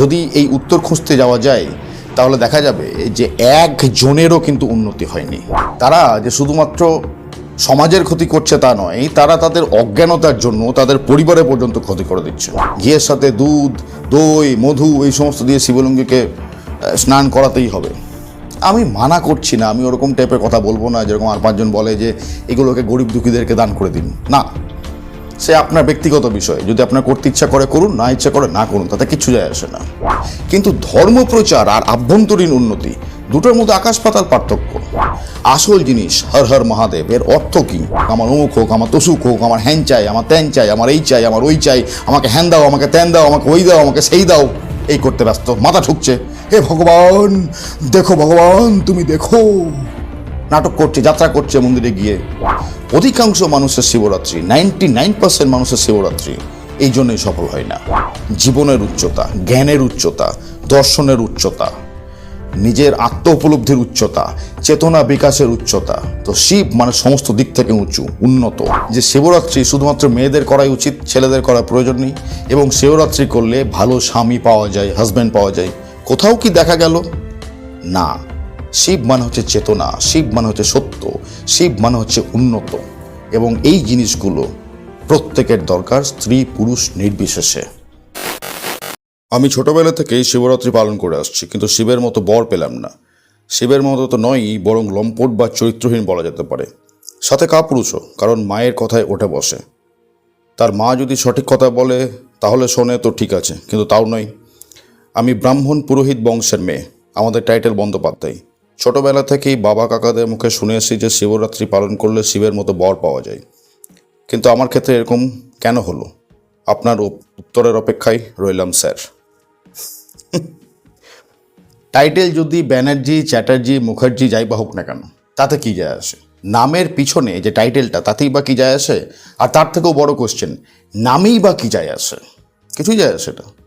যদি এই উত্তর খুঁজতে যাওয়া যায়, তাহলে দেখা যাবে যে একজনেরও কিন্তু উন্নতি হয়নি। তারা যে শুধুমাত্র সমাজের ক্ষতি করছে তা নয়, তারা তাদের অজ্ঞানতার জন্য তাদের পরিবারে পর্যন্ত ক্ষতি করে দিচ্ছে। ঘিয়ের সাথে দুধ, দই, মধু, এই সমস্ত দিয়ে শিবলিঙ্গকে স্নান করাতেই হবে। আমি মানা করছি না, আমি ওরকম টাইপের কথা বলব না, যেরকম আর পাঁচজন বলে যে এগুলোকে গরিব দুঃখীদেরকে দান করে দিন। না। সে আপনার ব্যক্তিগত বিষয়। যদি আপনার করতে ইচ্ছা করে করুন, না ইচ্ছা করে না করুন, তাতে কিছু যায় আসে না। কিন্তু ধর্মপ্রচার আর আভ্যন্তরীণ উন্নতি, দুটোর মধ্যে আকাশ পাতাল পার্থক্য। আসল জিনিস হর হর মহাদেব, এর অর্থ কি? আমার অমুক হোক, আমার তসুক হোক, আমার হ্যান চাই, আমার ত্যান চাই, আমার এই চাই, আমার ওই চাই, আমাকে হ্যান দাও, আমাকে ত্যান দাও, আমাকে ওই দাও, আমাকে সেই দাও, এই করতে ব্যস্ত, মাথা ঠুকছে। হে ভগবান, দেখো ভগবান, তুমি দেখো। নাটক করছে, যাত্রা করছে মন্দিরে গিয়ে। অধিকাংশ মানুষের শিবরাত্রি নাইনটি নাইন পার্সেন্ট মানুষের শিবরাত্রি এই জন্যই সফল হয় না। জীবনের উচ্চতা, জ্ঞানের উচ্চতা, দর্শনের উচ্চতা, নিজের আত্ম উপলব্ধির উচ্চতা, চেতনা বিকাশের উচ্চতা। তো শিব মানে সমস্ত দিক থেকে উঁচু, উন্নত। যে শিবরাত্রি শুধুমাত্র মেয়েদের করাই উচিত, ছেলেদের করার প্রয়োজন নেই। এবং শিবরাত্রি করলে ভালো স্বামী পাওয়া যায় হাজব্যান্ড পাওয়া যায়। কোথাও কি দেখা গেল? না। শিব মানে হচ্ছে চেতনা, শিব মানে হচ্ছে সত্য, শিব মানে হচ্ছে উন্নত। এবং এই জিনিসগুলো প্রত্যেকের দরকার স্ত্রী, পুরুষ নির্বিশেষে। আমি ছোটবেলা থেকেই শিবরাত্রি পালন করে আসছি, কিন্তু শিবের মতো বর পেলাম না। শিবের মতো তো নয়ই, বরং লম্পট বা চরিত্রহীন বলা যেতে পারে। সাথে কাপুরুষও, কারণ মায়ের কথায় ওঠে বসে। তার মা যদি সঠিক কথা বলে, তাহলে শোনে তো ঠিক আছে, কিন্তু তাও নয়। আমি ব্রাহ্মণ পুরোহিত বংশের মেয়ে, আমাদের টাইটেল বন্দ্যোপাধ্যায়। ছোটবেলা থেকেই বাবা কাকাদের মুখে শুনে এসেছি যে শিবরাত্রি পালন করলে শিবের মতো বর পাওয়া যায়। কিন্তু আমার ক্ষেত্রে এরকম কেন হলো? আপনার উত্তরের অপেক্ষায় রইলাম, স্যার। টাইটেল যদি ব্যানার্জি, চ্যাটার্জি, মুখার্জি যাই বা হোক না কেন, তাতে কি যায় আসে? নামের পিছনে যে টাইটেলটা, তাতেই বা কি যায় আসে? আর তার থেকেও বড় কোশ্চেন নামেই বা কি যায় আসে? কিছুই যায় আসে না।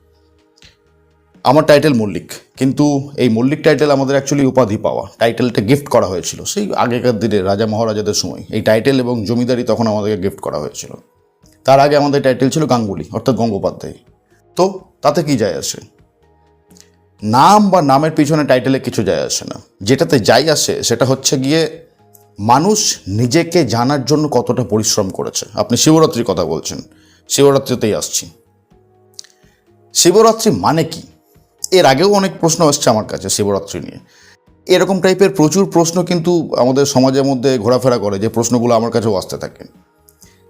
আমার টাইটেল মল্লিক। কিন্তু এই মল্লিক টাইটেল আমাদের অ্যাকচুয়ালি উপাধি পাওয়া। টাইটেলটা গিফট করা হয়েছিল। সেই আগেকার দিনে, রাজা মহারাজাদের সময়। এই টাইটেল এবং জমিদারি তখন আমাদেরকে গিফট করা হয়েছিল। তার আগে আমাদের টাইটেল ছিল গাঙ্গুলি, অর্থাৎ গঙ্গোপাধ্যায়। তো তাতে কি যায় আসে? নাম বা নামের পিছনে টাইটেলে কিছু যায় আসে না। যেটাতে যাই আসে, সেটা হচ্ছে গিয়ে মানুষ নিজেকে জানার জন্য কতটা পরিশ্রম করেছে। আপনি শিবরাত্রির কথা বলছেন। শিবরাত্রিতেই আসছি। শিবরাত্রি মানে কি? এর আগেও অনেক প্রশ্ন আসছে আমার কাছে শিবরাত্রি নিয়ে। এরকম টাইপের প্রচুর প্রশ্ন কিন্তু আমাদের সমাজের মধ্যে ঘোরাফেরা করে যে প্রশ্নগুলো আমার কাছেও আসতে থাকে।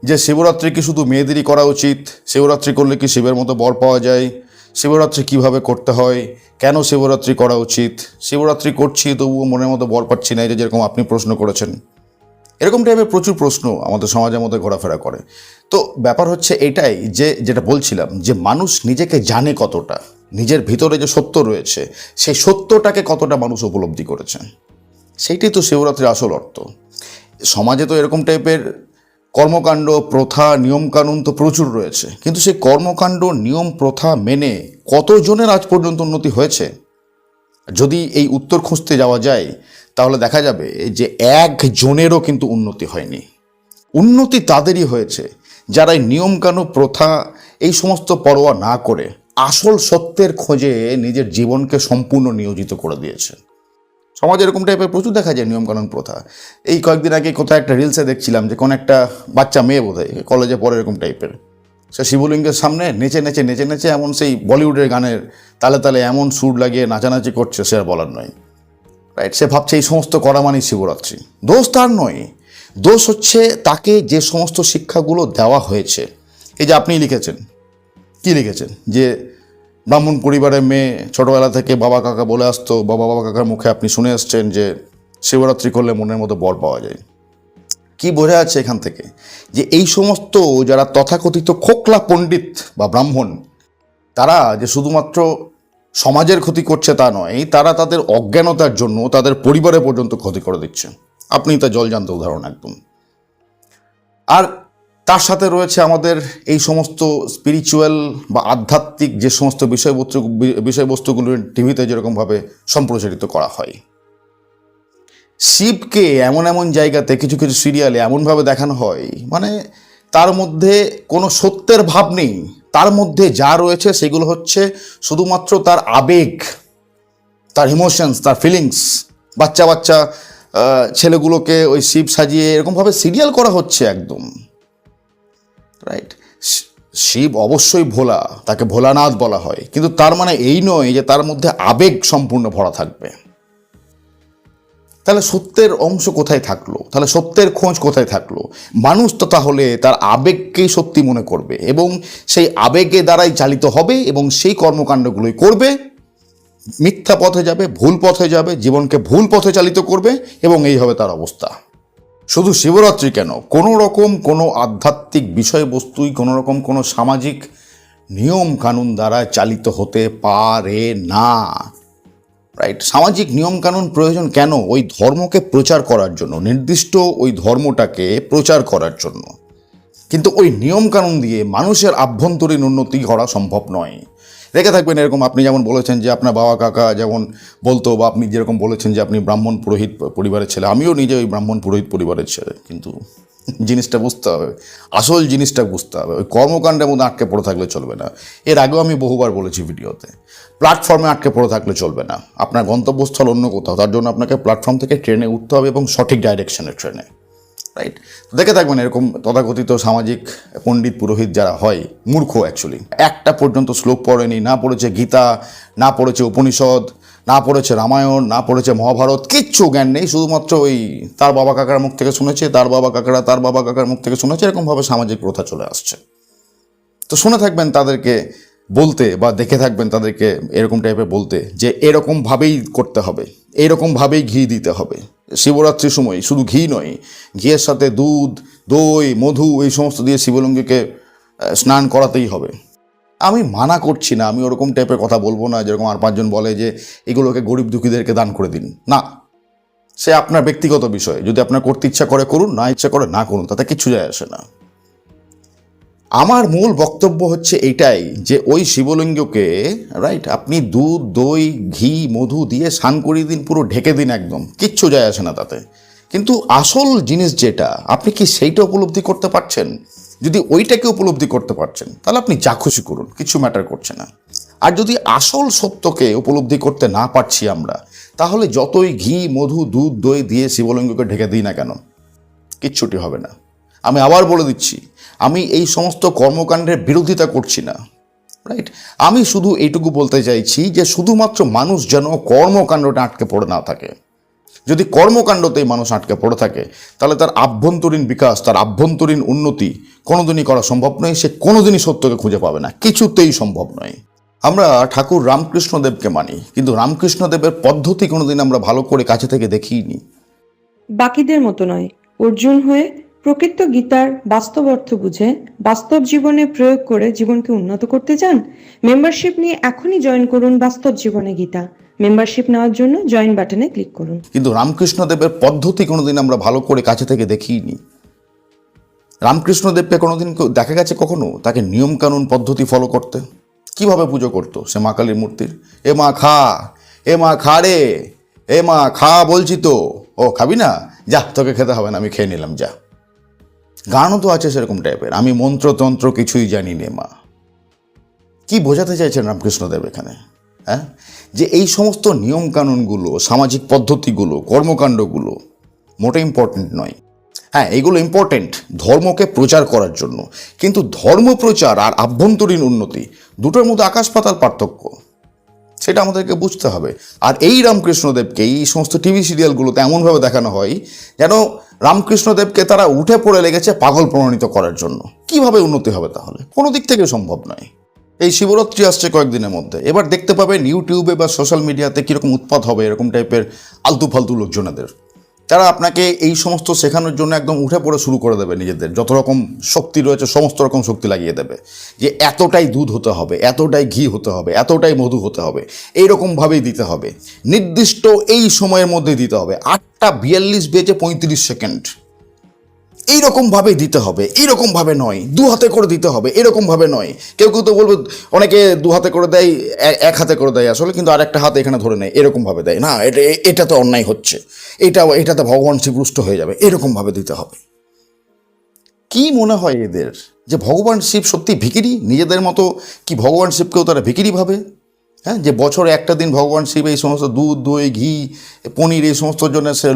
যে শিবরাত্রি কি শুধু মেয়েদেরই করা উচিত? শিবরাত্রি করলে কি শিবের মতো বর পাওয়া যায়? শিবরাত্রি কীভাবে করতে হয়? কেন শিবরাত্রি করা উচিত? শিবরাত্রি করছি, তবুও মনের মতো বর পাচ্ছি না যে যেরকম আপনি প্রশ্ন করেছেন। এরকম টাইপের প্রচুর প্রশ্ন আমাদের সমাজের মধ্যে ঘোরাফেরা করে। তো ব্যাপার হচ্ছে এটাই যে, যেটা বলছিলাম, যে মানুষ নিজেকে জানে কতটা। নিজের ভিতরে যে সত্য রয়েছে, সেই সত্যটাকে কতটা মানুষ উপলব্ধি করেছে? সেইটাই তো শিবরাত্রির আসল অর্থ। সমাজে তো এরকম টাইপের কর্মকাণ্ড, প্রথা, নিয়মকানুন তো প্রচুর রয়েছে। কিন্তু সেই কর্মকাণ্ড, নিয়ম, প্রথা মেনে কতজনের আজ পর্যন্ত উন্নতি হয়েছে? যদি এই উত্তর খুঁজতে যাওয়া যায়, তাহলে দেখা যাবে যে একজনেরও কিন্তু উন্নতি হয়নি। উন্নতি তাদেরই হয়েছে যারা এই নিয়মকানুন, প্রথা, এই সমস্ত পরোয়া না করে আসল সত্যের খোঁজে নিজের জীবনকে সম্পূর্ণ নিয়োজিত করে দিয়েছে। সমাজে এরকম টাইপের প্রচুর দেখা যায় নিয়মকানুন প্রথা। এই কয়েকদিন আগে কোথাও একটা রিলসে দেখছিলাম যে কোন একটা বাচ্চা মেয়ে বোধ হয় কলেজে পড়ে এরকম টাইপের সে শিবলিঙ্গের সামনে নেচে নেচে নেচে নেচে এমন সেই বলিউডের গানের তালে তালে এমন সুর লাগিয়ে নাচানাচি করছে, সে আর বলার নয়। রাইট সে ভাবছে এই সমস্ত করা মানেই শিবরাত্রি। দোষ তার নয়। দোষ হচ্ছে তাকে যে সমস্ত শিক্ষাগুলো দেওয়া হয়েছে। এই যে আপনি লিখেছেন। কি লিখেছেন? যে ব্রাহ্মণ পরিবারের মেয়ে ছোটোবেলা থেকে বাবা কাকা বলে আসতো, বাবা বাবা কাকার মুখে আপনি শুনে আসছেন যে শিবরাত্রি করলে মনের মতো বর পাওয়া যায়। কি বোঝা যাচ্ছে এখান থেকে? যে এই সমস্ত যারা তথাকথিত খোকলা পণ্ডিত বা ব্রাহ্মণ, তারা যে শুধুমাত্র সমাজের ক্ষতি করছে তা নয়, তারা তাদের অজ্ঞানতার জন্য তাদের পরিবারে পর্যন্ত ক্ষতি করে দিচ্ছে। আপনি তা জল জলজান্ত উদাহরণ একদম। আর তার সাথে রয়েছে আমাদের এই সমস্ত স্পিরিচুয়াল বা আধ্যাত্মিক যে সমস্ত বিষয়বস্তু, বিষয়বস্তুগুলো টিভিতে যেরকমভাবে সম্প্রচারিত করা হয়। শিবকে এমন এমন জায়গাতে, কিছু কিছু সিরিয়ালে এমনভাবে দেখানো হয় মানে তার মধ্যে কোনো সত্যের ভাব নেই। তার মধ্যে যা রয়েছে সেগুলো হচ্ছে শুধুমাত্র তার আবেগ, তার ইমোশনস তার ফিলিংস বাচ্চা বাচ্চা ছেলেগুলোকে ওই শিব সাজিয়ে এরকমভাবে সিরিয়াল করা হচ্ছে একদম। রাইট শিব অবশ্যই ভোলা, তাকে ভোলানাথ বলা হয়। কিন্তু তার মানে এই নয় যে তার মধ্যে আবেগ সম্পূর্ণ ভরা থাকবে। তাহলে সত্যের অংশ কোথায় থাকল? তাহলে সত্যের খোঁজ কোথায় থাকল? মানুষ তো তাহলে তার আবেগকেই সত্যি মনে করবে এবং সেই আবেগে দ্বারাই চালিত হবে এবং সেই কর্মকাণ্ডগুলোই করবে। মিথ্যা পথে যাবে, ভুল পথে যাবে, জীবনকে ভুল পথে চালিত করবে এবং এই হবে তার অবস্থা। শুধু শিবরাত্রি কেন? কোনো রকম কোনো আধ্যাত্মিক বিষয়বস্তুই, কোনো রকম কোনো সামাজিক নিয়ম কানুন দ্বারা চালিত হতে পারে না। রাইট সামাজিক নিয়মকানুন প্রয়োজন কেন? ওই ধর্মকে প্রচার করার জন্য, নির্দিষ্ট ওই ধর্মটাকে প্রচার করার জন্য। কিন্তু ওই নিয়মকানুন দিয়ে মানুষের আভ্যন্তরীণ উন্নতি করা সম্ভব নয়। রেখে থাকবেন এরকম আপনি যেমন বলেছেন যে আপনার বাবা, কাকা যেমন বলতো বা আপনি যেরকম বলেছেন যে আপনি ব্রাহ্মণ পুরোহিত পরিবারের ছেলে, আমিও নিজে ওই ব্রাহ্মণ পুরোহিত পরিবারের ছেলে, কিন্তু জিনিসটা বুঝতে হবে, আসল জিনিসটা বুঝতে হবে, ওই কর্মকাণ্ডের মধ্যে আটকে পড়ে থাকলে চলবে না। এর আগেও আমি বহুবার বলেছি ভিডিওতে, প্ল্যাটফর্মে আটকে পড়ে থাকলে চলবে না, আপনার গন্তব্যস্থল অন্য কোথাও, তার জন্য আপনাকে প্ল্যাটফর্ম থেকে ট্রেনে উঠতে হবে এবং সঠিক ডাইরেকশনের ট্রেনে। রাইট দেখে থাকবেন এরকম তথাকথিত সামাজিক পণ্ডিত, পুরোহিত যারা হয়, মূর্খ অ্যাকচুয়ালি একটা পর্যন্ত শ্লোক পড়েনি, না পড়েছে গীতা, না পড়েছে উপনিষদ, না পড়েছে রামায়ণ, না পড়েছে মহাভারত, কিচ্ছু জ্ঞান নেই, শুধুমাত্র ওই তার বাবা কাকার মুখ থেকে শুনেছে, তার বাবা কাকারা তার বাবা কাকার মুখ থেকে শুনেছে, এরকমভাবে সামাজিক প্রথা চলে আসছে। তো শুনে থাকবেন তাদেরকে বলতে বা দেখে থাকবেন তাদেরকে এরকম টাইপের বলতে যে এরকমভাবেই করতে হবে, এরকমভাবেই ঘি দিতে হবে। শিবরাত্রির সময়, শুধু ঘি নয়, ঘিয়ের সাথে দুধ, দই, মধু, এই সমস্ত দিয়ে শিবলিঙ্গকে স্নান করাতেই হবে। আমি মানা করছি না, আমি ওরকম টাইপের কথা বলব না, যেরকম আর পাঁচজন বলে যে, এগুলোকে গরিব দুঃখীদেরকে দান করে দিন। না। সে আপনার ব্যক্তিগত বিষয়, যদি আপনার করতে ইচ্ছা করে করুন, না ইচ্ছা করে না করুন, তাতে কিছু যায় আসে না। আমার মূল বক্তব্য হচ্ছে এটাই যে ওই শিবলিঙ্গকে রাইট আপনি দুধ, দই, ঘি, মধু দিয়ে স্নান করিয়ে দিন, পুরো ঢেকে দিন একদম। কিচ্ছু যায় আসে না তাতে। কিন্তু আসল জিনিস যেটা, আপনি কি সেইটা উপলব্ধি করতে পারছেন? যদি ওইটাকে উপলব্ধি করতে পারছেন, তাহলে আপনি যা খুশি করুন, কিছু ম্যাটার করছে না। আর যদি আসল সত্যকে উপলব্ধি করতে না পারছি আমরা, তাহলে যতই ঘি, মধু, দুধ, দই দিয়ে শিবলিঙ্গকে ঢেকে দিই না কেন? কিচ্ছুটি হবে না। আমি আবার বলে দিচ্ছি আমি এই সমস্ত কর্মকাণ্ডের বিরোধিতা করছি না রাইট আমি শুধু এইটুকু বলতে চাইছি যে শুধুমাত্র মানুষ যেন কর্মকাণ্ডটা আটকে পড়ে না থাকে। যদি কর্মকাণ্ডতেই মানুষ আটকে পড়ে থাকে, তাহলে তার আভ্যন্তরীণ বিকাশ, তার আভ্যন্তরীণ উন্নতি কোনোদিনই করা সম্ভব নয়, সে কোনোদিনই সত্যকে খুঁজে পাবে না, কিছুতেই সম্ভব নয়। আমরা ঠাকুর রামকৃষ্ণদেবকে মানি, কিন্তু রামকৃষ্ণদেবের পদ্ধতি কোনোদিন আমরা ভালো করে কাছে থেকে দেখিনি বাকিদের মতো নয়, অর্জুন হয়ে প্রকৃত গীতার বাস্তব অর্থ বুঝে বাস্তব জীবনে প্রয়োগ করে জীবনকে উন্নত করতে চান? মেম্বারশিপ নিয়ে এখনই জয়েন করুন বাস্তব জীবনে গীতা। মেম্বারশিপ নেওয়ার জন্য জয়েন বাটনে ক্লিক করুন। কিন্তু রামকৃষ্ণদেবের পদ্ধতি কোনোদিন আমরা ভালো করে কাছে থেকে দেখিনি। রামকৃষ্ণদেবকে কোনোদিন দেখা গেছে কখনো? তাকে নিয়মকানুন পদ্ধতি ফলো করতে। কীভাবে পুজো করতো? সে মা কালীর মূর্তির। এ মা খা, এ মা খা রে, এ মা খা বলছি তো। ও, খাবি না? যা, তোকে খেতে হবে না, আমি খেয়ে নিলাম, যা। গানও তো আছে সেরকম টাইপের আমি মন্ত্রতন্ত্র কিছুই জানি নে, মা। কি বোঝাতে চাইছেন রামকৃষ্ণদেব এখানে? হ্যাঁ? যে এই সমস্ত নিয়মকানুনগুলো, সামাজিক পদ্ধতিগুলো, কর্মকাণ্ডগুলো মোটে ইম্পর্ট্যান্ট নয়। হ্যাঁ এগুলো ইম্পর্ট্যান্ট ধর্মকে প্রচার করার জন্য। কিন্তু ধর্ম প্রচার আর আভ্যন্তরীণ উন্নতি দুটোর মধ্যে আকাশ পাতাল পার্থক্য। সেটা আমাদেরকে বুঝতে হবে। আর এই রামকৃষ্ণদেবকে, এই সমস্ত টিভি সিরিয়ালগুলোতে এমনভাবে দেখানো হয় যেন রামকৃষ্ণদেবকে তারা উঠে পড়ে লেগেছে পাগল প্রমাণিত করার জন্য। কীভাবে উন্নতি হবে তাহলে? কোনো দিক থেকে সম্ভব নয়। এই শিবরাত্রি আসছে কয়েকদিনের মধ্যে। এবার দেখতে পাবেন ইউটিউবে বা সোশ্যাল মিডিয়াতে কীরকম উৎপাত হবে এরকম টাইপের আলতু ফালতু লোকজনেদের। তারা আপনাকে এই সমস্ত শেখানোর জন্য একদম উঠে পড়ে শুরু করে দেবে নিজেদের। যত রকম শক্তি রয়েছে, সমস্ত রকম শক্তি লাগিয়ে দেবে। যে এতটাই দুধ হতে হবে, এতটাই ঘি হতে হবে, এতটাই মধু হতে হবে, এইরকমভাবেই দিতে হবে। নির্দিষ্ট এই সময়ের মধ্যে দিতে হবে। আটটা বিয়াল্লিশ বেজে পঁয়ত্রিশ সেকেন্ড। এইরকমভাবেই দিতে হবে, এইরকমভাবে নয় দু হাতে করে দিতে হবে এরকমভাবে নয়। কেউ কেউ তো বলবে, অনেকে দু হাতে করে দেয় এক হাতে করে দেয় আসলে, কিন্তু আরেকটা হাতে এখানে ধরে নেয়, এরকমভাবে দেয়। না, এটা এটা তো অন্যায় হচ্ছে। এটা, এটাতে ভগবান শ্রীপুষ্ট হয়ে যাবে, এরকমভাবে দিতে হবে। কি মনে হয় এদের? যে ভগবান শিব সত্যি ভিকিরি? নিজেদের মতো কি ভগবান শিবকেও তারা ভিকিরি ভাবে? হ্যাঁ যে বছরে একটা দিন ভগবান শিব এই সমস্ত দুধ দই ঘি পনির এই সমস্ত জন্য সে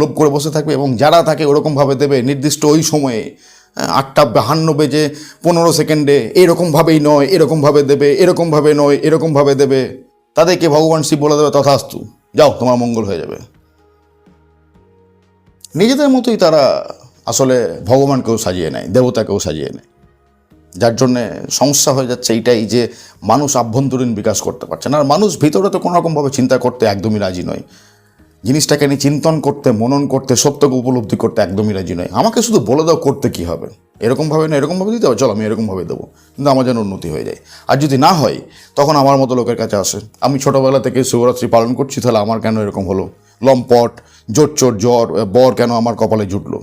লোভ করে বসে থাকবে এবং যারা তাকে ওরকমভাবে দেবে নির্দিষ্ট ওই সময়ে হ্যাঁ, আটটা বাহান্ন বেজে পনেরো সেকেন্ডে এরকমভাবেই নয় এরকমভাবে দেবে এরকমভাবে নয় এরকমভাবে দেবে তাদেরকে ভগবান শিব বলে দেবে তথাস্তু। যাও তোমার মঙ্গল হয়ে যাবে। নিজেদের মতোই তারা আসলে ভগবানকেও সাজিয়ে নেয় দেবতাকেও সাজিয়ে নেয়। যার জন্যে সমস্যা হয়ে যাচ্ছে এইটাই যে মানুষ আভ্যন্তরীণ বিকাশ করতে পারছে না। আর মানুষ ভিতরে তো কোনো রকমভাবে চিন্তা করতে একদমই রাজি নয়। জিনিসটাকে নিয়ে চিন্তন করতে, মনন করতে, সত্যকে উপলব্ধি করতে একদমই রাজি নয়। আমাকে শুধু বলে দাও করতে কি হবে। এরকমভাবে না এরকমভাবে দিতে হবে। চলো, আমি এরকমভাবে দেবো। কিন্তু আমার যেন উন্নতি হয়ে যায়। আর যদি না হয়, তখন আমার মতো লোকের কাছে আসে। আমি ছোটোবেলা থেকে শিবরাত্রি পালন করছি, তাহলে আমার কেন এরকম হলো? লম্পট, জোর চোর, জ্বর, বর কেন আমার কপালে জুটলো?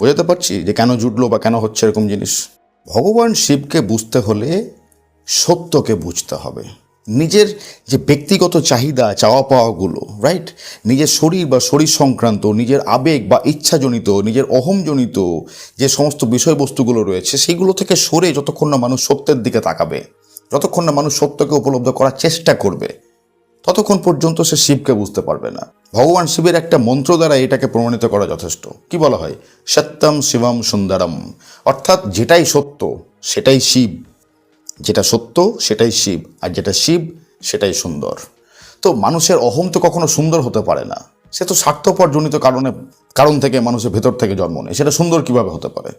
বোঝাতে পারছি যে কেন জুটলো বা কেন হচ্ছে এরকম জিনিস। ভগবান শিবকে বুঝতে হলে সত্যকে বুঝতে হবে। নিজের যে ব্যক্তিগত চাহিদা চাওয়া পাওয়াগুলো রাইট নিজের শরীর বা শরীর সংক্রান্ত, নিজের আবেগ বা ইচ্ছাজনিত, নিজের অহমজনিত যে সমস্ত বিষয়বস্তুগুলো রয়েছে, সেগুলো থেকে সরে যতক্ষণ না মানুষ সত্যের দিকে তাকাবে, যতক্ষণ না মানুষ সত্যকে উপলব্ধ করার চেষ্টা করবে, ততক্ষণ পর্যন্ত সে শিবকে বুঝতে পারবে না। ভগবান শিবের একটা মন্ত্র দ্বারা এটাকে প্রমাণিত করা যথেষ্ট। কি বলা হয়? সত্যম শিবম সুন্দরম। অর্থাৎ যেটাই সত্য, সেটাই শিব। যেটা সত্য, সেটাই শিব। আর যেটা শিব, সেটাই সুন্দর। তো মানুষের অহম তো কখনো সুন্দর হতে পারে না। সে তো স্বার্থপরজনিত কারণে, কারণ থেকে মানুষের ভেতর থেকে জন্ম নেয়। সেটা সুন্দর কীভাবে হতে পারে?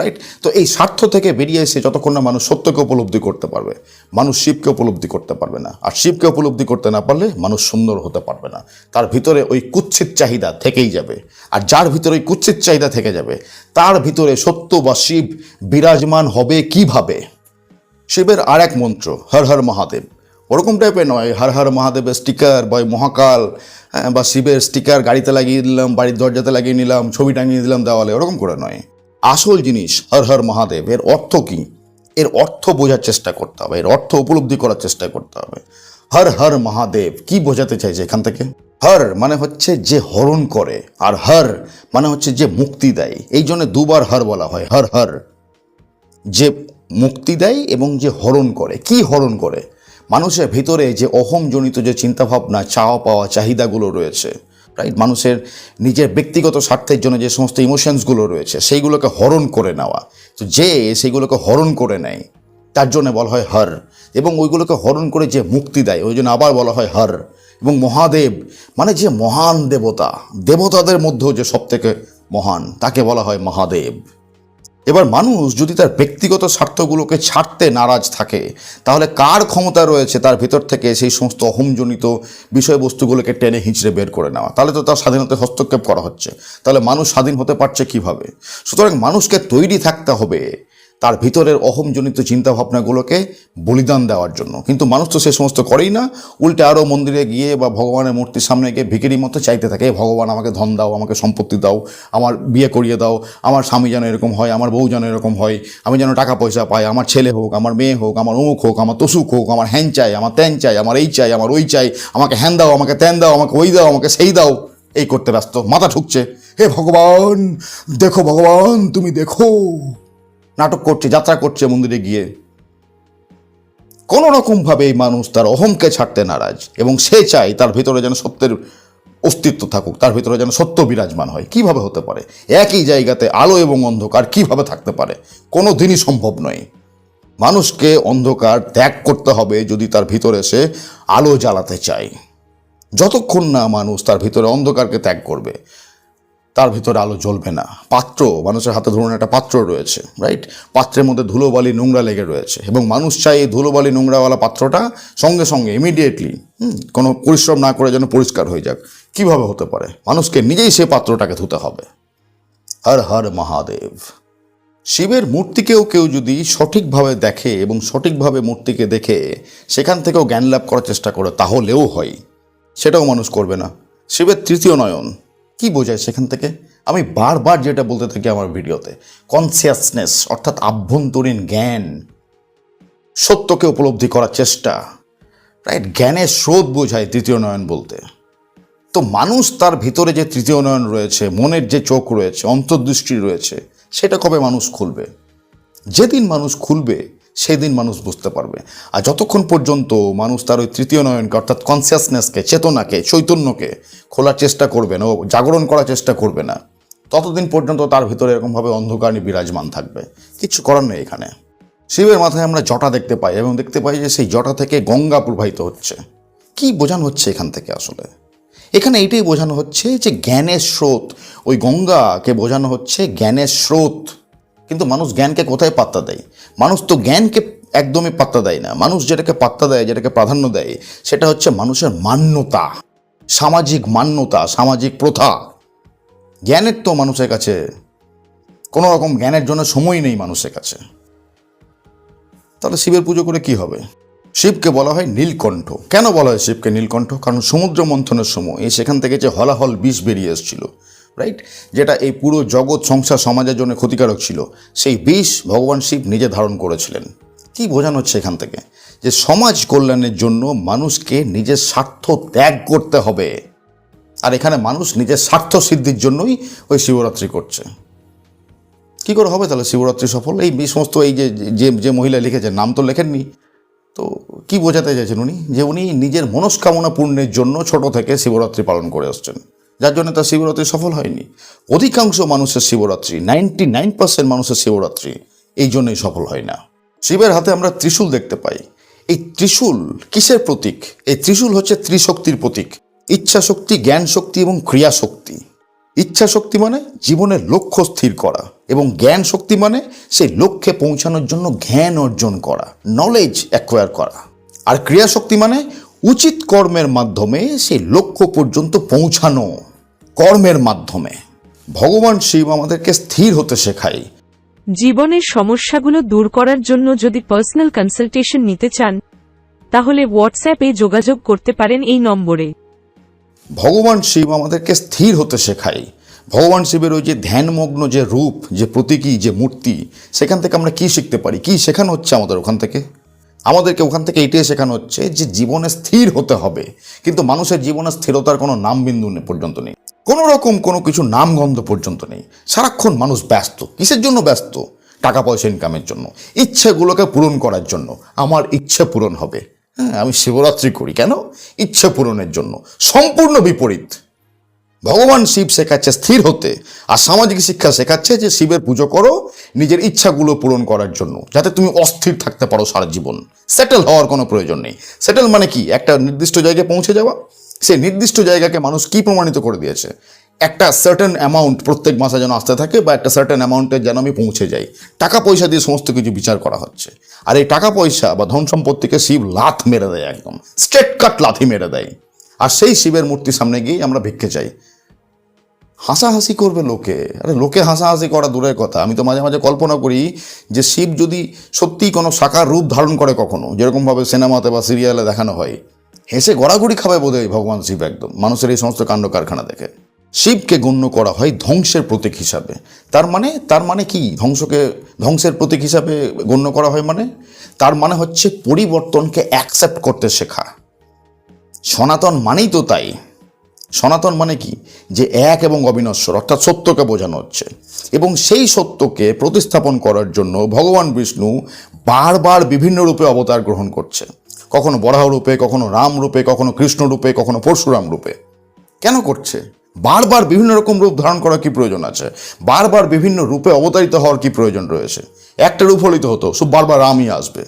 রাইট তো এই স্বার্থ থেকে বেরিয়ে এসে যতক্ষণ না মানুষ সত্যকে উপলব্ধি করতে পারবে মানুষ শিবকে উপলব্ধি করতে পারবে না। আর শিবকে উপলব্ধি করতে না পারলে মানুষ সুন্দর হতে পারবে না। তার ভিতরে ওই কুচ্ছিত চাহিদা থেকেই যাবে। আর যার ভিতরে ওই কুচ্ছিত চাহিদা থেকে যাবে তার ভিতরে সত্য বা শিব বিরাজমান হবে কীভাবে? শিবের আর এক মন্ত্র হর হর মহাদেব। ওরকম টাইপের নয় হর হর মহাদেবের স্টিকার বা মহাকাল হ্যাঁ, বা শিবের স্টিকার গাড়িতে লাগিয়ে দিলাম বাড়ির দরজাতে লাগিয়ে নিলাম ছবি টাঙিয়ে দিলাম দেওয়ালে ওরকম করে নয়। আসল জিনিস হর হর মহাদেব, এর অর্থ কি? এর অর্থ বোঝার চেষ্টা করতে হবে, এর অর্থ উপলব্ধি করার চেষ্টা করতে হবে। হর হর মহাদেব, কি বোঝাতে চাইছে এখান থেকে? হর মানে হচ্ছে যে হরণ করে, আর হর মানে হচ্ছে যে মুক্তি দেয়। এই জন্য দুবার হর বলা হয়, হর হর। যে মুক্তি দেয় এবং যে হরণ করে, কি হরণ করে? মানুষের ভিতরে যে অহমজনিত যে চিন্তাভাবনা, চাওয়া পাওয়া, চাহিদাগুলো রয়েছে রাইট মানুষের নিজের ব্যক্তিগত স্বার্থের জন্য যে সমস্ত ইমোশনসগুলো রয়েছে, সেইগুলোকে হরণ করে নেওয়া। তো যে সেইগুলোকে হরণ করে নেয়, তার জন্য বলা হয় হর। এবং ওইগুলোকে হরণ করে যে মুক্তি দেয়, ওই জন্য আবার বলা হয় হর। এবং মহাদেব মানে যে মহান দেবতা, দেবতাদের মধ্যেও যে সবথেকে মহান, তাকে বলা হয় মহাদেব। এবার মানুষ যদি তার ব্যক্তিগত স্বার্থগুলোকে ছাড়তে নারাজ থাকে, তাহলে কার ক্ষমতা রয়েছে তার ভিতর থেকে সেই সমস্ত অহমজনিত বিষয়বস্তুগুলোকে টেনে হিঁচড়ে বের করে নেওয়া? তাহলে তো তার স্বাধীনতায় হস্তক্ষেপ করা হচ্ছে। তাহলে মানুষ স্বাধীন হতে পারছে কীভাবে? সুতরাং মানুষকে তৈরি থাকতে হবে। তার ভিতরের অহমজনিত চিন্তাভাবনাগুলোকে বলিদান দেওয়ার জন্য। কিন্তু মানুষ তো সে সমস্ত করেই না। উল্টে আরও মন্দিরে গিয়ে বা ভগবানের মূর্তির সামনে গিয়ে ভিকিরি মতো চাইতে থাকে ভগবান, আমাকে ধন দাও, আমাকে সম্পত্তি দাও, আমার বিয়ে করিয়ে দাও, আমার স্বামী যেন এরকম হয়, আমার বউ যেন এরকম হয়, আমি যেন টাকা পয়সা পাই, আমার ছেলে হোক, আমার মেয়ে হোক, আমার অমুক হোক, আমার তসুক হোক, আমার হ্যান চাই, আমার ত্যান চাই, আমার এই চাই, আমার ওই চাই, আমাকে হ্যান দাও, আমাকে ত্যান দাও, আমাকে ওই দাও, আমাকে সেই দাও। এই করতে ব্যস্ত, মাথা ঠুকছে। হে ভগবান, দেখো ভগবান, তুমি দেখো। নাটক করছে, যাত্রা করছে মন্দিরে গিয়ে। কোনো রকমভাবে এই মানুষ তার অহংকে ছাড়তে নারাজ এবং সে চায় তার ভিতরে যেন সত্যের অস্তিত্ব থাকুক, তার ভিতরে যেন সত্য বিরাজমান হয়। কীভাবে হতে পারে? একই জায়গাতে আলো এবং অন্ধকার কীভাবে থাকতে পারে? কোনো দিনই সম্ভব নয়। মানুষকে অন্ধকার ত্যাগ করতে হবে যদি তার ভিতরে সে আলো জ্বালাতে চায়। যতক্ষণ না মানুষ তার ভিতরে অন্ধকারকে ত্যাগ করবে তার ভিতরে আলো জ্বলবে না। পাত্র, মানুষের হাতে ধরুন একটা পাত্র রয়েছে রাইট পাত্রের মধ্যে ধুলোবালি নোংরা লেগে রয়েছে এবং মানুষ চায় এই ধুলোবালি নোংরাওয়ালা পাত্রটা সঙ্গে সঙ্গে ইমিডিয়েটলি কোনো পরিশ্রম না করে যেন পরিষ্কার হয়ে যাক। কীভাবে হতে পারে? মানুষকে নিজেই সে পাত্রটাকে ধুতে হবে। হর হর মহাদেব। শিবের মূর্তিকেও কেউ যদি সঠিকভাবে দেখে এবং সঠিকভাবে মূর্তিকে দেখে সেখান থেকেও জ্ঞান লাভ করার চেষ্টা করে, তাহলেও হয়। সেটাও মানুষ করবে না। শিবের তৃতীয় নয়ন কি বোঝায় সেখান থেকে? আমি বারবার যেটা বলতে থাকি আমার ভিডিওতে কনসিয়াসনেস অর্থাৎ আভ্যন্তরীণ জ্ঞান, সত্যকে উপলব্ধি করার চেষ্টা রাইট জ্ঞানের স্রোত বোঝায় তৃতীয় নয়ন বলতে। তো মানুষ তার ভিতরে যে তৃতীয় নয়ন রয়েছে, মনের যে চোখ রয়েছে, অন্তর্দৃষ্টি রয়েছে, সেটা কবে মানুষ খুলবে? যেদিন মানুষ খুলবে সেদিন মানুষ বুঝতে পারবে। আর যতক্ষণ পর্যন্ত মানুষ তার ওই তৃতীয় নয়নকে, অর্থাৎ কনসিয়াসনেসকে চেতনাকে, চৈতন্যকে খোলার চেষ্টা করবে না, ও জাগরণ করার চেষ্টা করবে না, ততদিন পর্যন্ত তার ভিতরে এরকমভাবে অন্ধকারী বিরাজমান থাকবে। কিছু করার নেই এখানে। শিবের মাথায় আমরা জটা দেখতে পাই এবং দেখতে পাই যে সেই জটা থেকে গঙ্গা প্রবাহিত হচ্ছে। কি বোঝানো হচ্ছে এখান থেকে আসলে? এখানে এইটাই বোঝানো হচ্ছে যে জ্ঞানের স্রোত, ওই গঙ্গাকে বোঝানো হচ্ছে জ্ঞানের স্রোত। কিন্তু মানুষ জ্ঞানকে কোথায় পাত্তা দেয়? মানুষ তো জ্ঞানকে একদমই পাত্তা দেয় না। মানুষ যেটাকে পাত্তা দেয়, যেটাকে প্রাধান্য দেয়, সেটা হচ্ছে মানুষের মান্যতা, সামাজিক মান্যতা, সামাজিক প্রথা। জ্ঞানের তো মানুষের কাছে কোনো রকম জ্ঞানের জন্য সময় নেই মানুষের কাছে। তাহলে শিবের পুজো করে কি হবে? শিবকে বলা হয় নীলকণ্ঠ। কেন বলা হয় শিবকে নীলকণ্ঠ? কারণ সমুদ্র মন্থনের সময় সেখান থেকে যে হলাহল বিষ বেরিয়ে এসেছিল রাইট যেটা এই পুরো জগৎ, সংসার, সমাজের জন্য ক্ষতিকারক ছিল। সেই বিষ ভগবান শিব নিজে ধারণ করেছিলেন। কি বোঝানো হচ্ছে এখান থেকে? যে সমাজ কল্যাণের জন্য মানুষকে নিজের স্বার্থ ত্যাগ করতে হবে। আর এখানে মানুষ নিজের স্বার্থ সিদ্ধির জন্যই ওই শিবরাত্রি করছে। কি করে হবে তাহলে শিবরাত্রি সফল? এই সমস্ত এই যে যে যে মহিলা লিখেছেন, নাম তো লেখেননি। তো কি বোঝাতে চাইছেন উনি? যে উনি নিজের মনস্কামনা পূর্ণের জন্য ছোট থেকে শিবরাত্রি পালন করে আসছেন। যার জন্য তার শিবরাত্রি সফল হয়নি। অধিকাংশ মানুষের শিবরাত্রি নাইনটি নাইন পার্সেন্ট মানুষের শিবরাত্রি এই জন্যই সফল হয় না। শিবের হাতে আমরা ত্রিশূল দেখতে পাই। এই ত্রিশূল কিসের প্রতীক? এই ত্রিশূল হচ্ছে ত্রিশক্তির প্রতীক। ইচ্ছা শক্তি জ্ঞান শক্তি এবং ক্রিয়া শক্তি ইচ্ছা শক্তি মানে জীবনের লক্ষ্য স্থির করা এবং জ্ঞান শক্তি মানে সেই লক্ষ্যে পৌঁছানোর জন্য জ্ঞান অর্জন করা নলেজ অ্যাকোয়ার করা। আর ক্রিয়া শক্তি মানে উচিত কর্মের মাধ্যমে সেই লক্ষ্য পর্যন্ত পৌঁছানো। কর্মের মাধ্যমে। ভগবান শিব আমাদেরকে স্থির হতে শেখায়। জীবনের সমস্যাগুলো দূর করার জন্য যদি পার্সোনাল কনসালটেশন নিতে চান তাহলে হোয়াটসঅ্যাপে যোগাযোগ করতে পারেন এই নম্বরে। ভগবান শিব আমাদেরকে স্থির হতে শেখায়। ভগবান শিবের ওই যে ধ্যানমগ্ন যে রূপ যে প্রতীকী যে মূর্তি সেখান থেকে আমরা কি শিখতে পারি? কি শেখানো হচ্ছে আমাদের ওখান থেকে? আমাদেরকে ওখান থেকে এটাই শেখানো হচ্ছে যে জীবনে স্থির হতে হবে। কিন্তু মানুষের জীবনে স্থিরতার কোনো নামবিন্দু নে- পর্যন্ত নেই। কোনো রকম কোনো কিছু নামগন্ধ পর্যন্ত নেই। সারাক্ষণ মানুষ ব্যস্ত। কিসের জন্য ব্যস্ত? টাকা পয়সা ইনকামের জন্য। ইচ্ছেগুলোকে পূরণ করার জন্য। আমার ইচ্ছে পূরণ হবে। হ্যাঁ আমি শিবরাত্রি করি। কেন? ইচ্ছে পূরণের জন্য। সম্পূর্ণ বিপরীত। ভগবান শিব শেখাচ্ছে স্থির হতে আর সামাজিক শিক্ষা শেখাচ্ছে যে শিবের পুজো করো নিজের ইচ্ছাগুলো পূরণ করার জন্য, যাতে তুমি অস্থির থাকতে পারো সারা জীবন। সেটেল হওয়ার কোনো প্রয়োজন নেই। সেটেল মানে কি? একটা নির্দিষ্ট জায়গায় পৌঁছে যাওয়া। সেই নির্দিষ্ট জায়গাকে মানুষ কি প্রমাণিত করে দিয়েছে? একটা সার্টেন অ্যামাউন্ট প্রত্যেক মাসে যেন আসতে থাকে বা একটা সার্টেন অ্যামাউন্টে যেন আমি পৌঁছে যাই। টাকা পয়সা দিয়ে সমস্ত কিছু বিচার করা হচ্ছে। আর এই টাকা পয়সা বা ধন সম্পত্তিকে শিব লাথ মেরে দেয় একদম। স্ট্রেট কাট লাথি মেরে দেয়। আর সেই শিবের মূর্তির সামনে গিয়ে আমরা ভিক্ষে চাই। হাসাহাসি করবে লোকে। আরে লোকে হাসাহাসি করা দূরের কথা। আমি তো মাঝে মাঝে কল্পনা করি যে শিব যদি সত্যিই কোনো সাকার রূপ ধারণ করে কখনো, যেরকমভাবে সিনেমাতে বা সিরিয়ালে দেখানো হয়, হেসে গড়াগড়ি খাবে বোধহয় ভগবান শিব একদম। মানুষের এই সমস্ত কাণ্ড কারখানা দেখে। শিবকে গণ্য করা হয় ধ্বংসের প্রতীক হিসাবে। তার মানে তার মানে কি? ধ্বংসকে, ধ্বংসের প্রতীক হিসাবে গণ্য করা হয় মানে? তার মানে হচ্ছে পরিবর্তনকে অ্যাকসেপ্ট করতে শেখা। সনাতন মানেই তো তাই। সনাতন মানে কি? যে এক এবং অবিনশ্বর, অর্থাৎ সত্যকে বোঝানো হচ্ছে। এবং সেই সত্যকে প্রতিস্থাপন করার জন্য ভগবান বিষ্ণু বারবার বিভিন্ন রূপে অবতার গ্রহণ করছে। কখনো বরাহ রূপে, কখনো রাম রূপে, কখনো কৃষ্ণ রূপে, কখনো পরশুরাম রূপে। কেন করছে? বারবার বিভিন্ন রকম রূপ ধারণ করার কি প্রয়োজন আছে? বারবার বিভিন্ন রূপে অবতারিত হওয়ার কি প্রয়োজন রয়েছে? একটা রূপ হলেই তো হতো, সব বারবার রামই আসবে।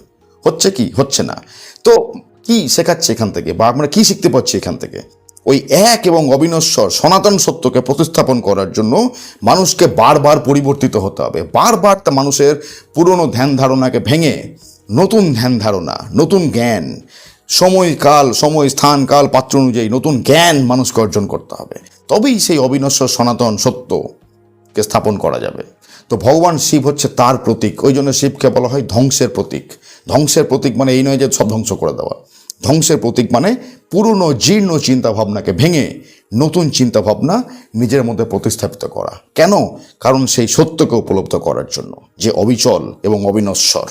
হচ্ছে কি? হচ্ছে না। তো কি শেখাচ্ছে এখান থেকে? বা আমরা কি শিখতে পাচ্ছি এখান থেকে? ওই এক এবং অবিনশ্বর সনাতন সত্যকে প্রতিস্থাপন করার জন্য মানুষকে বারবার পরিবর্তিত হতে হবে। বারবার তা মানুষের পুরনো ধ্যান ধারণাকে ভেঙে, নতুন ধ্যান ধারণা, নতুন জ্ঞান, সময় কাল, সময় স্থান কাল, পাত্র অনুযায়ী নতুন জ্ঞান মানুষকে অর্জন করতে হবে। তবেই সেই অবিনশ্বর সনাতন সত্যকে স্থাপন করা যাবে। তো ভগবান শিব হচ্ছে তার প্রতীক। ওই জন্য শিবকে বলা হয় ধ্বংসের প্রতীক। ধ্বংসের প্রতীক মানে এই নয় যে সব ধ্বংস করে দেওয়া। ধ্বংসের প্রতীক মানে পুরনো জীর্ণ চিন্তাভাবনাকে ভেঙে নতুন চিন্তাভাবনা নিজের মধ্যে প্রতিস্থাপিত করা। কেন? কারণ সেই সত্যকে উপলব্ধ করার জন্য, যে অবিচল এবং অবিনশ্বর।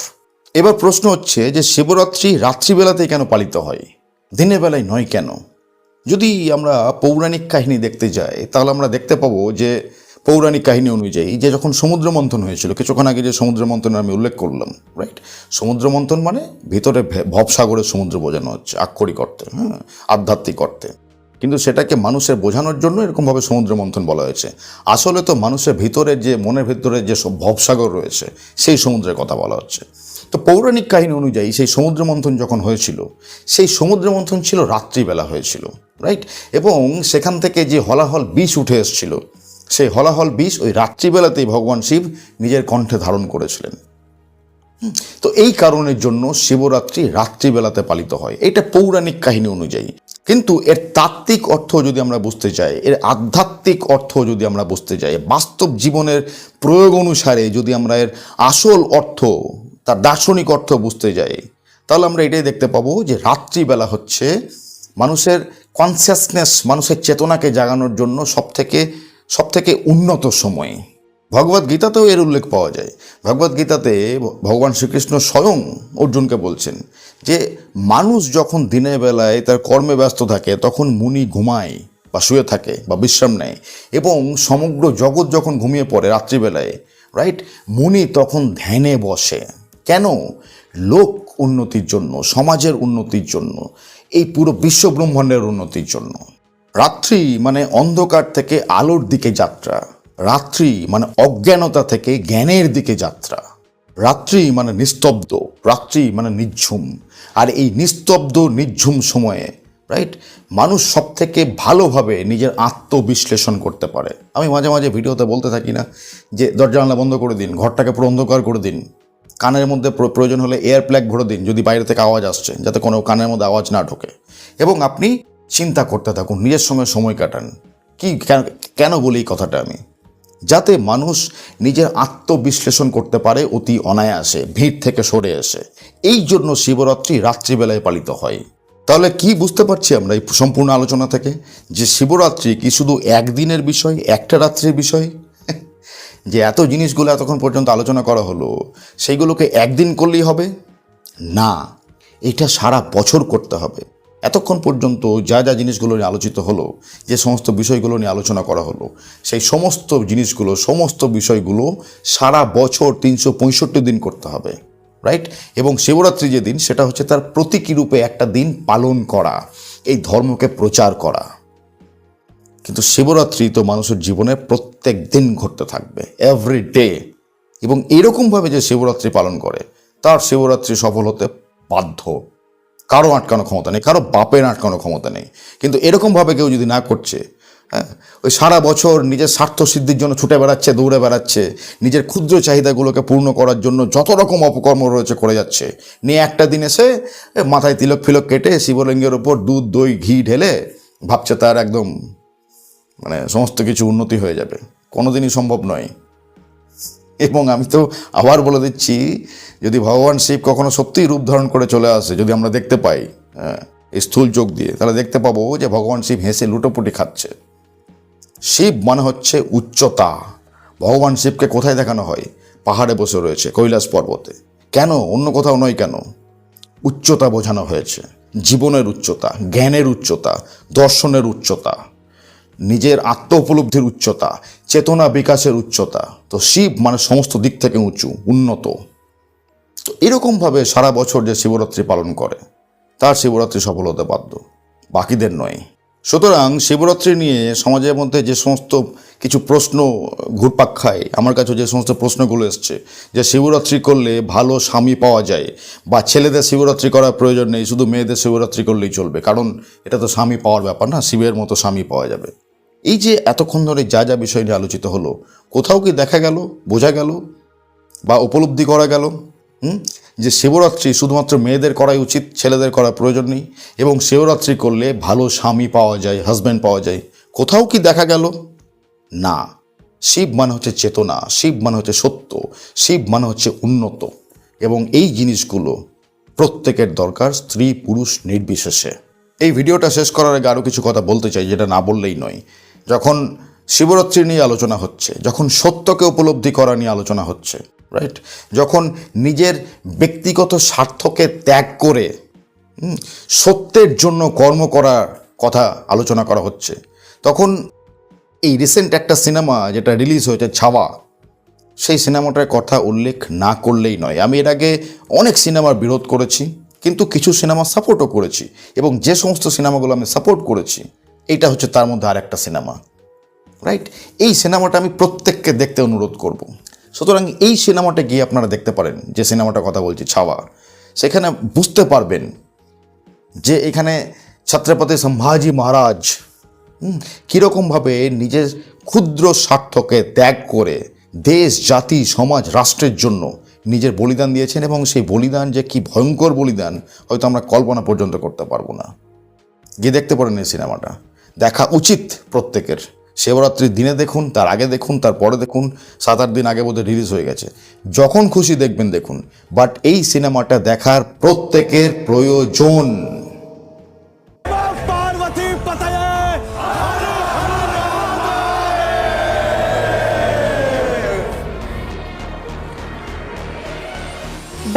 এবার প্রশ্ন হচ্ছে যে শিবরাত্রি রাত্রিবেলাতেই কেন পালিত হয়? দিনের বেলায় নয় কেন? যদি আমরা পৌরাণিক কাহিনী দেখতে যাই, তাহলে আমরা দেখতে পাবো যে পৌরাণিক কাহিনী অনুযায়ী যে যখন সমুদ্র মন্থন হয়েছিল, কিছুক্ষণ আগে যে সমুদ্র মন্থনের আমি উল্লেখ করলাম রাইট সমুদ্র মন্থন মানে ভিতরে ভবসাগরের সমুদ্র বোঝানো হচ্ছে, আক্ষরিক অর্থে হ্যাঁ আধ্যাত্মিক অর্থে। কিন্তু সেটাকে মানুষের বোঝানোর জন্য এরকমভাবে সমুদ্র মন্থন বলা হয়েছে। আসলে তো মানুষের ভিতরে যে, মনের ভিতরে যে সব ভবসাগর রয়েছে, সেই সমুদ্রের কথা বলা হচ্ছে। তো পৌরাণিক কাহিনী অনুযায়ী সেই সমুদ্র মন্থন যখন হয়েছিল, সেই সমুদ্র মন্থন ছিল রাত্রিবেলা হয়েছিল রাইট এবং সেখান থেকে যে হলাহল বিষ উঠে এসেছিল সেই হলাহল বিষ ওই রাত্রিবেলাতেই ভগবান শিব নিজের কণ্ঠে ধারণ করেছিলেন। তো এই কারণের জন্য শিবরাত্রি রাত্রিবেলাতে পালিত হয়। এটা পৌরাণিক কাহিনী অনুযায়ী। কিন্তু এর তাত্ত্বিক অর্থ যদি আমরা বুঝতে চাই, এর আধ্যাত্মিক অর্থ যদি আমরা বুঝতে চাই, বাস্তব জীবনের প্রয়োগ অনুসারে যদি আমরা এর আসল অর্থ, তার দার্শনিক অর্থ বুঝতে যাই, তাহলে আমরা এটাই দেখতে পাবো যে রাত্রিবেলা হচ্ছে মানুষের কনসিয়াসনেস মানুষের চেতনাকে জাগানোর জন্য সবথেকে সবথেকে উন্নত সময়। ভগবদ গীতাতেও এর উল্লেখ পাওয়া যায়। ভগবদ গীতাতে ভগবান শ্রীকৃষ্ণ স্বয়ং অর্জুনকে বলছেন যে, মানুষ যখন দিনের বেলায় তার কর্মে ব্যস্ত থাকে, তখন মুনি ঘুমায় বা শুয়ে থাকে বা বিশ্রাম নেয় এবং সমগ্র জগৎ যখন ঘুমিয়ে পড়ে রাত্রিবেলায় রাইট মুনি তখন ধ্যানে বসে। কেন? লোক উন্নতির জন্য, সমাজের উন্নতির জন্য, এই পুরো বিশ্ব ব্রহ্মাণ্ডের উন্নতির জন্য। রাত্রি মানে অন্ধকার থেকে আলোর দিকে যাত্রা। রাত্রি মানে অজ্ঞানতা থেকে জ্ঞানের দিকে যাত্রা। রাত্রি মানে নিস্তব্ধ, রাত্রি মানে নিঝুম। আর এই নিস্তব্ধ, নিঝুম সময়ে রাইট মানুষ সব থেকে ভালোভাবে নিজের আত্মবিশ্লেষণ করতে পারে। আমি মাঝে মাঝে ভিডিওতে বলতে থাকি না যে, দরজা জানলা বন্ধ করে দিন, ঘরটাকে পুরো অন্ধকার করে দিন। কানের মধ্যে প্র- প্রয়োজন হলে এয়ার প্ল্যাগ ভরে দিন, যদি বাইরে থেকে আওয়াজ আসছে, যাতে কোনো কানের মধ্যে আওয়াজ না ঢোকে। এবং আপনি চিন্তা করতে থাকুন, নিজের সঙ্গে সময় কাটান। কি কেন কেন বলি এই কথাটা আমি? যাতে মানুষ নিজের আত্মবিশ্লেষণ করতে পারে, অতি অনায়াসে, ভিড় থেকে সরে এসে। এই জন্য শিবরাত্রি রাত্রিবেলায় পালিত হয়। তাহলে কি বুঝতে পারছি আমরা এই সম্পূর্ণ আলোচনা থেকে? যে শিবরাত্রি কি শুধু একদিনের বিষয়, একটা রাত্রির বিষয়? যে এত জিনিসগুলো এতক্ষণ পর্যন্ত আলোচনা করা হলো, সেইগুলোকে একদিন করলেই হবে? না, এটা সারা বছর করতে হবে। এতক্ষণ পর্যন্ত যা যা জিনিসগুলো নিয়ে আলোচিত হলো, যে সমস্ত বিষয়গুলো নিয়ে আলোচনা করা হলো, সেই সমস্ত জিনিসগুলো, সমস্ত বিষয়গুলো সারা বছর তিনশো পঁয়ষট্টি দিন করতে হবে রাইট এবং শিবরাত্রি যে দিন, সেটা হচ্ছে তার প্রতীকী রূপে একটা দিন পালন করা, এই ধর্মকে প্রচার করা। কিন্তু শিবরাত্রি তো মানুষের জীবনে প্রত্যেক দিন ঘটতে থাকবে এভরি ডে এবং এরকমভাবে যে শিবরাত্রি পালন করে, তার শিবরাত্রি সফল হতে বাধ্য। কারও আটকানো ক্ষমতা নেই, কারও বাপের আটকানো ক্ষমতা নেই। কিন্তু এরকমভাবে কেউ যদি না করছে হ্যাঁ ওই সারা বছর নিজের স্বার্থ সিদ্ধির জন্য ছুটে বেড়াচ্ছে, দৌড়ে বেড়াচ্ছে, নিজের ক্ষুদ্র চাহিদাগুলোকে পূর্ণ করার জন্য যত রকম অপকর্ম রয়েছে করে যাচ্ছে, নিয়ে একটা দিন এসে মাথায় তিলক ফিলক কেটে শিবলিঙ্গের ওপর দুধ, দই, ঘি ঢেলে ভাবছে তার একদম মানে সমস্ত কিছু উন্নতি হয়ে যাবে। কোনোদিনই সম্ভব নয়। এবং আমি তো আবার বলে দিচ্ছি যদি ভগবান শিব কখনো সত্যিই রূপ ধারণ করে চলে আসে যদি আমরা দেখতে পাই হ্যাঁ, স্থূল চোখ দিয়ে তাহলে দেখতে পাবো যে ভগবান শিব হেসে লুটোপুটি খাচ্ছে। শিব মানে হচ্ছে উচ্চতা। ভগবান শিবকে কোথায় দেখানো হয়? পাহাড়ে বসে রয়েছে কৈলাস পর্বতে। কেন? অন্য কোথাও নয় কেন? উচ্চতা বোঝানো হয়েছে। জীবনের উচ্চতা জ্ঞানের উচ্চতা দর্শনের উচ্চতা। নিজের আত্ম উপলব্ধির উচ্চতা, চেতনা বিকাশের উচ্চতা। তো শিব মানে সমস্ত দিক থেকে উঁচু, উন্নত। তো এরকমভাবে সারা বছর যে শিবরাত্রি পালন করে, তার শিবরাত্রি সফল হতে বাধ্য। বাকিদের নয়। সুতরাং শিবরাত্রি নিয়ে সমাজের মধ্যে যে সমস্ত কিছু প্রশ্ন ঘুরপাক খায়, আমার কাছে যে সমস্ত প্রশ্নগুলো এসছে, যে শিবরাত্রি করলে ভালো স্বামী পাওয়া যায়, বা ছেলেদের শিবরাত্রি করার প্রয়োজন নেই, শুধু মেয়েদের শিবরাত্রি করলেই চলবে। কারণ এটা তো স্বামী পাওয়ার ব্যাপার না, শিবের মতো স্বামী পাওয়া যাবে। এই যে এতক্ষণ ধরে যা যা বিষয় নিয়ে আলোচিত হলো, কোথাও কি দেখা গেল, বোঝা গেল, বা উপলব্ধি করা গেল? হুম? যে শিবরাত্রি শুধুমাত্র মেয়েদের করাই উচিত, ছেলেদের করার প্রয়োজন নেই, এবং শিবরাত্রি করলে ভালো স্বামী পাওয়া যায় হাজব্যান্ড পাওয়া যায়, কোথাও কি দেখা গেল? না। শিব মানে হচ্ছে চেতনা, শিব মানে হচ্ছে সত্য, শিব মানে হচ্ছে উন্নত, এবং এই জিনিসগুলো প্রত্যেকের দরকার স্ত্রী পুরুষ নির্বিশেষে। এই ভিডিওটা শেষ করার আগে আরও কিছু কথা বলতে চাই, যেটা না বললেই নয়। যখন শিবরাত্রি নিয়ে আলোচনা হচ্ছে, যখন সত্যকে উপলব্ধি করা নিয়ে আলোচনা হচ্ছে রাইট যখন নিজের ব্যক্তিগত স্বার্থকে ত্যাগ করে সত্যের জন্য কর্ম করার কথা আলোচনা করা হচ্ছে, তখন এই রিসেন্ট একটা সিনেমা যেটা রিলিজ হয়েছে, ছাওয়া, সেই সিনেমাটার কথা উল্লেখ না করলেই নয়। আমি এর আগে অনেক সিনেমার বিরোধ করেছি, কিন্তু কিছু সিনেমা সাপোর্টও করেছি এবং যে সমস্ত সিনেমাগুলো আমি সাপোর্ট করেছি এইটা হচ্ছে তার মধ্যে আর একটা সিনেমা রাইট এই সিনেমাটা আমি প্রত্যেককে দেখতে অনুরোধ করব। সুতরাং এই সিনেমাটা গিয়ে আপনারা দেখতে পারেন, যে সিনেমাটার কথা বলছি, ছাওয়া। সেখানে বুঝতে পারবেন যে এখানে ছত্রপতি সম্ভাজি মহারাজ কীরকমভাবে নিজের ক্ষুদ্র স্বার্থকে ত্যাগ করে দেশ, জাতি, সমাজ, রাষ্ট্রের জন্য নিজের বলিদান দিয়েছেন এবং সেই বলিদান যে কি ভয়ঙ্কর বলিদান, হয়তো আমরা কল্পনা পর্যন্ত করতে পারব না। গিয়ে দেখতে পারেন এই সিনেমাটা। দেখা উচিত প্রত্যেকের। শিবরাত্রির দিনে দেখুন তার আগে দেখুন তার পরে দেখুন সাত আট দিন আগে বোধহয় রিলিজ হয়ে গেছে। যখন খুশি দেখবেন দেখুন। বাট এই সিনেমাটা দেখার প্রত্যেকের প্রয়োজন।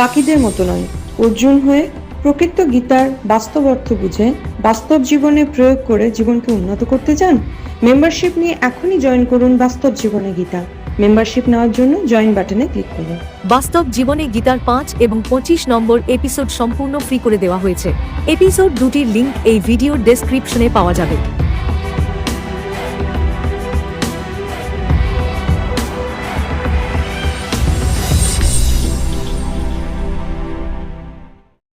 বাকিদের মতো নয় অর্জুন হয়ে প্রকৃত গীতার বাস্তব অর্থ বুঝে বাস্তব জীবনে প্রয়োগ করে জীবনকে উন্নত করতে চান? মেম্বারশিপ নিয়ে এখনই জয়েন করুন বাস্তব জীবনে গীতা। মেম্বারশিপ নেওয়ার জন্য জয়েন বাটনে ক্লিক করুন। বাস্তব জীবনে গীতার পাঁচ এবং পঁচিশ নম্বর এপিসোড সম্পূর্ণ ফ্রি করে দেওয়া হয়েছে। এপিসোড দুটির লিঙ্ক এই ভিডিওর ডেসক্রিপশনে পাওয়া যাবে।